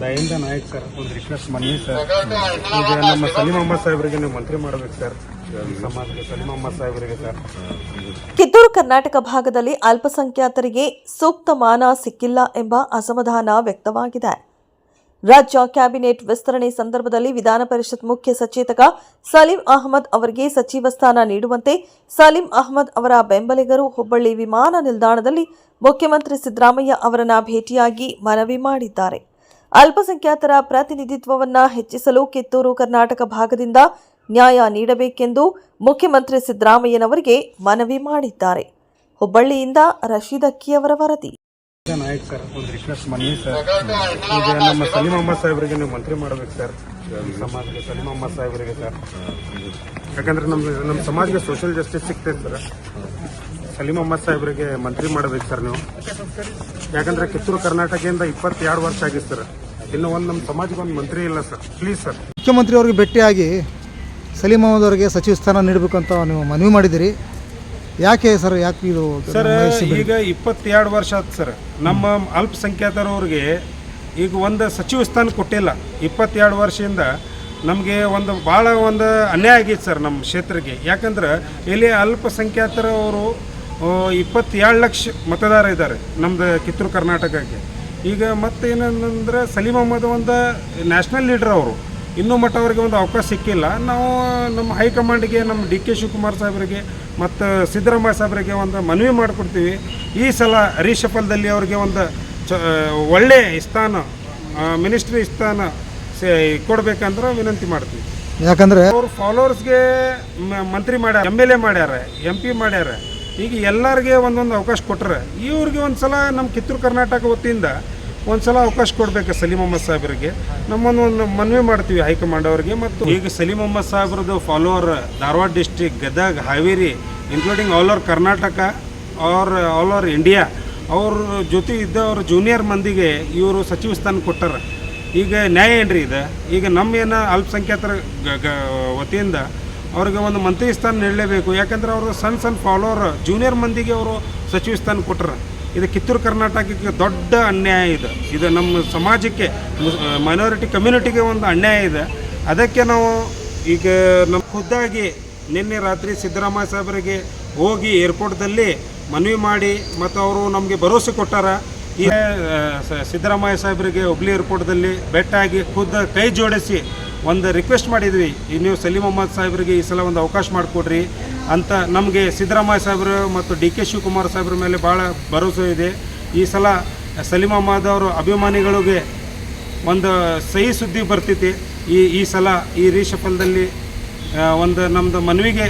ಒಂದು ನಾಯಕ್ ಸರ್, ಒಂದು ರಿಕ್ವೆಸ್ಟ್ ಮನವಿ ಸರ್. ಈಗ ನಮ್ಮ ಸಲೀಂ ಅಹಮದ್ ಸಾಹೇಬರಿಗೆ ನೀವು ಮಂತ್ರಿ ಮಾಡಬೇಕು ಸರ್. ಸಮಾಜಕ್ಕೆ ಸಾಹೇಬರಿಗೆ ಸರ್. ಕಿತ್ತೂರು ಕರ್ನಾಟಕ ಭಾಗದಲ್ಲಿ ಅಲ್ಪಸಂಖ್ಯಾತರಿಗೆ ಸೂಕ್ತ ಮಾನ ಸಿಕ್ಕಿಲ್ಲ ಎಂಬ ಅಸಮಾಧಾನ ವ್ಯಕ್ತವಾಗಿದೆ. ರಾಜ್ಯ ಕ್ಯಾಬಿನೆಟ್ ವಿಸ್ತರಣೆ ಸಂದರ್ಭದಲ್ಲಿ ವಿಧಾನ ಪರಿಷತ್ ಮುಖ್ಯ ಸಚೇತಕ ಸಲೀಂ ಅಹಮದ್ ಅವರಿಗೆ ಸಚಿವ ಸ್ಥಾನ ನೀಡುವಂತೆ ಸಲೀಂ ಅಹಮದ್ ಅವರ ಬೆಂಬಲಿಗರು ಹುಬ್ಬಳ್ಳಿ ವಿಮಾನ ನಿಲ್ದಾಣದಲ್ಲಿ ಮುಖ್ಯಮಂತ್ರಿ ಸಿದ್ದರಾಮಯ್ಯ ಅವರನ್ನು ಭೇಟಿಯಾಗಿ ಮನವಿ ಮಾಡಿದ್ದಾರೆ. ಅಲ್ಪಸಂಖ್ಯಾತರ ಪ್ರತಿನಿಧಿತ್ವವನ್ನ ಹೆಚ್ಚಿಸಲು ಕಿತ್ತೂರು ಕರ್ನಾಟಕ ಭಾಗದಿಂದ ನ್ಯಾಯ ನೀಡಬೇಕೆಂದು ಮುಖ್ಯಮಂತ್ರಿ ಸಿದ್ದರಾಮಯ್ಯನವರಿಗೆ ಮನವಿ ಮಾಡಿದ್ದಾರೆ. ಹುಬ್ಬಳ್ಳಿಯಿಂದ ರಶೀದ್ ಅಕ್ಕಿಯವರ ವರದಿ. ನಮ್ಮ ಸರ್. ಸಮಾಜಕ್ಕೆ ಸಲೀಂ ಅಹಮದ್ ಸಾಹೇಬರಿಗೆ ಸರ್. ಯಾಕಂದ್ರೆ ನಮ್ಮ ನಮ್ಮ ಸಮಾಜಕ್ಕೆ ಸೋಷಿಯಲ್ ಜಸ್ಟಿಸ್ ಸಿಗ್ತೈತೆ ಸರ್. ಸಲೀಂ ಅಹಮ್ಮದ್ ಸಾಹೇಬ್ರಿಗೆ ಮಂತ್ರಿ ಮಾಡಬೇಕು ಸರ್ ನೀವು. ಯಾಕಂದ್ರೆ ಕಿತ್ತೂರು ಕರ್ನಾಟಕದಿಂದ ಇಪ್ಪತ್ತೆರಡು ವರ್ಷ ಆಗಿದೆ ಸರ್. ಇನ್ನು ಒಂದು ನಮ್ಮ ಸಮಾಜಕ್ಕೆ ಒಂದು ಮಂತ್ರಿ ಇಲ್ಲ ಸರ್. Please sir. ಮುಖ್ಯಮಂತ್ರಿ ಅವ್ರಿಗೆ ಭೇಟಿಯಾಗಿ ಸಲೀಂ ಅಹಮದ್ ಅವರಿಗೆ ಸಚಿವ ಸ್ಥಾನ ನೀಡಬೇಕಂತ ನೀವು ಮನವಿ ಮಾಡಿದಿರಿ. ಯಾಕೆ ಸರ್ ಯಾಕೆ ಇದು ಸರ್ ಈಗ ಇಪ್ಪತ್ತೆರಡು ವರ್ಷ ಆಯ್ತು ಸರ್. ನಮ್ಮ ಅಲ್ಪಸಂಖ್ಯಾತರವ್ರಿಗೆ ಈಗ ಒಂದು ಸಚಿವ ಸ್ಥಾನ ಕೊಟ್ಟಿಲ್ಲ. ಇಪ್ಪತ್ತೆರಡು ವರ್ಷದಿಂದ ನಮಗೆ ಒಂದು ಭಾಳ ಒಂದು ಅನ್ಯಾಯ ಆಗಿತ್ತು ಸರ್ ನಮ್ಮ ಕ್ಷೇತ್ರಕ್ಕೆ. ಯಾಕಂದ್ರೆ ಇಲ್ಲಿ ಅಲ್ಪಸಂಖ್ಯಾತರವರು ಇಪ್ಪತ್ತೇಳು ಲಕ್ಷ ಮತದಾರ ಇದ್ದಾರೆ ನಮ್ಮದು ಕಿತ್ತೂರು ಕರ್ನಾಟಕಕ್ಕೆ. ಈಗ ಮತ್ತೇನಂದ್ರೆ ಸಲೀಂ ಅಹಮದ್ ಒಂದು ನ್ಯಾಷನಲ್ ಲೀಡರ್ ಅವರು. ಇನ್ನೂ ಮಟ್ಟ ಅವರಿಗೆ ಒಂದು ಅವಕಾಶ ಸಿಕ್ಕಿಲ್ಲ. ನಾವು ನಮ್ಮ ಹೈಕಮಾಂಡ್ಗೆ ನಮ್ಮ ಡಿ ಕೆ ಶಿವಕುಮಾರ್ ಸಾಹೇಬರಿಗೆ ಮತ್ತು ಸಿದ್ದರಾಮಯ್ಯ ಸಾಹೇಬರಿಗೆ ಒಂದು ಮನವಿ ಮಾಡಿಕೊಡ್ತೀವಿ. ಈ ಸಲ ಹರೀಶಪಲ್ದಲ್ಲಿ ಅವರಿಗೆ ಒಂದು ಚ ಒಳ್ಳೆಯ ಸ್ಥಾನ ಮಿನಿಸ್ಟ್ರಿ ಸ್ಥಾನ ಸೇ ಕೊಡ್ಬೇಕಂದ್ರೆ ವಿನಂತಿ ಮಾಡ್ತೀವಿ. ಯಾಕಂದ್ರೆ ಅವ್ರ ಫಾಲೋವರ್ಸ್ಗೆ ಮಂತ್ರಿ ಮಾಡ್ಯಾರ ಎಂ ಎಲ್ ಎ ಮಾಡ್ಯಾರ ಎಂ ಪಿ ಮಾಡ್ಯಾರ. ಈಗ ಎಲ್ಲರಿಗೆ ಒಂದೊಂದು ಅವಕಾಶ ಕೊಟ್ಟರೆ ಇವ್ರಿಗೆ ಒಂದು ಸಲ ನಮ್ಮ ಕಿತ್ತೂರು ಕರ್ನಾಟಕ ವತಿಯಿಂದ ಒಂದು ಸಲ ಅವಕಾಶ ಕೊಡಬೇಕು ಸಲೀಮ್ ಅಹಮ್ಮದ್ ಸಾಹೇಬರಿಗೆ. ನಮ್ಮನ್ನು ಒಂದು ಮನವಿ ಮಾಡ್ತೀವಿ ಹೈಕಮಾಂಡ್ ಅವರಿಗೆ ಮತ್ತು ಈಗ Salim Ahmed ಸಾಹೇಬ್ರದ್ದು follower Dharwad district Gadag, Haveri including all over Karnataka or all over India ಅವ್ರ ಜೊತೆ ಇದ್ದವ್ರ ಜೂನಿಯರ್ ಮಂದಿಗೆ ಇವರು ಸಚಿವ ಸ್ಥಾನ ಕೊಟ್ಟಾರ. ಈಗ ನ್ಯಾಯ ಏನ್ರಿ ಇದೆ? ಈಗ ನಮ್ಮ ಏನು ಅಲ್ಪಸಂಖ್ಯಾತರ ವತಿಯಿಂದ ಅವ್ರಿಗೆ ಒಂದು ಮಂತ್ರಿ ಸ್ಥಾನ ನೀಡಲೇಬೇಕು. ಯಾಕಂದ್ರೆ ಅವರು ಸಣ್ಣ ಸಣ್ಣ ಫಾಲೋವರ್ ಜೂನಿಯರ್ ಮಂದಿಗೆ ಅವರು ಸಚಿವ ಸ್ಥಾನ ಕೊಟ್ಟರು ಇದು ಕಿತ್ತೂರು ಕರ್ನಾಟಕಕ್ಕೆ ದೊಡ್ಡ ಅನ್ಯಾಯ ಇದೆ. ಇದು ನಮ್ಮ ಸಮಾಜಕ್ಕೆ ಮೈನಾರಿಟಿ ಕಮ್ಯುನಿಟಿಗೆ ಒಂದು ಅನ್ಯಾಯ ಇದೆ. ಅದಕ್ಕೆ ನಾವು ಈಗ ನಮ್ಮ ಖುದ್ದಾಗಿ ನಿನ್ನೆ ರಾತ್ರಿ ಸಿದ್ದರಾಮಯ್ಯ ಸಾಹೇಬರಿಗೆ ಹೋಗಿ ಏರ್ಪೋರ್ಟ್ದಲ್ಲಿ ಮನವಿ ಮಾಡಿ ಮತ್ತು ಅವರು ನಮಗೆ ಭರವಸೆ ಕೊಟ್ಟಾರ. ಈ ಸಿದ್ದರಾಮಯ್ಯ ಸಾಹೇಬರಿಗೆ ಹುಬ್ಳಿ ಏರ್ಪೋರ್ಟ್ದಲ್ಲಿ ಬೆಟ್ಟಾಗಿ ಖುದ್ದ ಕೈ ಜೋಡಿಸಿ ಒಂದು ರಿಕ್ವೆಸ್ಟ್ ಮಾಡಿದ್ವಿ. ಈ ನೀವು ಸಲೀಂ ಮೊಹಮ್ಮದ್ ಸಾಹೇಬರಿಗೆ ಈ ಸಲ ಒಂದು ಅವಕಾಶ ಮಾಡಿಕೊಡ್ರಿ ಅಂತ ನಮಗೆ ಸಿದ್ದರಾಮಯ್ಯ ಸಾಹೇಬರು ಮತ್ತು ಡಿ ಕೆ ಶಿವಕುಮಾರ್ ಸಾಹೇಬ್ರ ಮೇಲೆ ಭಾಳ ಭರವಸೆ ಇದೆ. ಈ ಸಲ ಸಲೀಂ ಅಹಮದ್ ಅವರು ಅಭಿಮಾನಿಗಳಿಗೆ ಒಂದು ಸಹಿ ಸುದ್ದಿ ಬರ್ತೈತಿ ಈ ಈ ಸಲ ಈ ರೀಶಫಲ್ದಲ್ಲಿ ಒಂದು ನಮ್ಮದು ಮನವಿಗೆ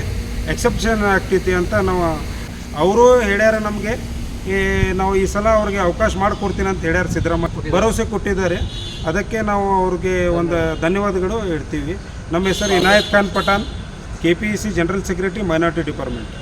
ಎಕ್ಸೆಪ್ಷನ್ ಆಗ್ತೈತಿ ಅಂತ ನಾವು, ಅವರು ಹೇಳ್ಯಾರ ನಮಗೆ. ಈ ನಾವು ಈ ಸಲ ಅವ್ರಿಗೆ ಅವಕಾಶ ಮಾಡಿಕೊಡ್ತೀನಿ ಅಂತ ಹೇಳ್ಯಾರ ಸಿದ್ದರಾಮಯ್ಯ. ಭರವಸೆ ಕೊಟ್ಟಿದ್ದಾರೆ. ಅದಕ್ಕೆ ನಾವು ಅವ್ರಿಗೆ ಒಂದು ಧನ್ಯವಾದಗಳು ಹೇಳ್ತೀವಿ. ನಮ್ಮ ಹೆಸರು Inayat Khan Pathan K general secretary, minority department.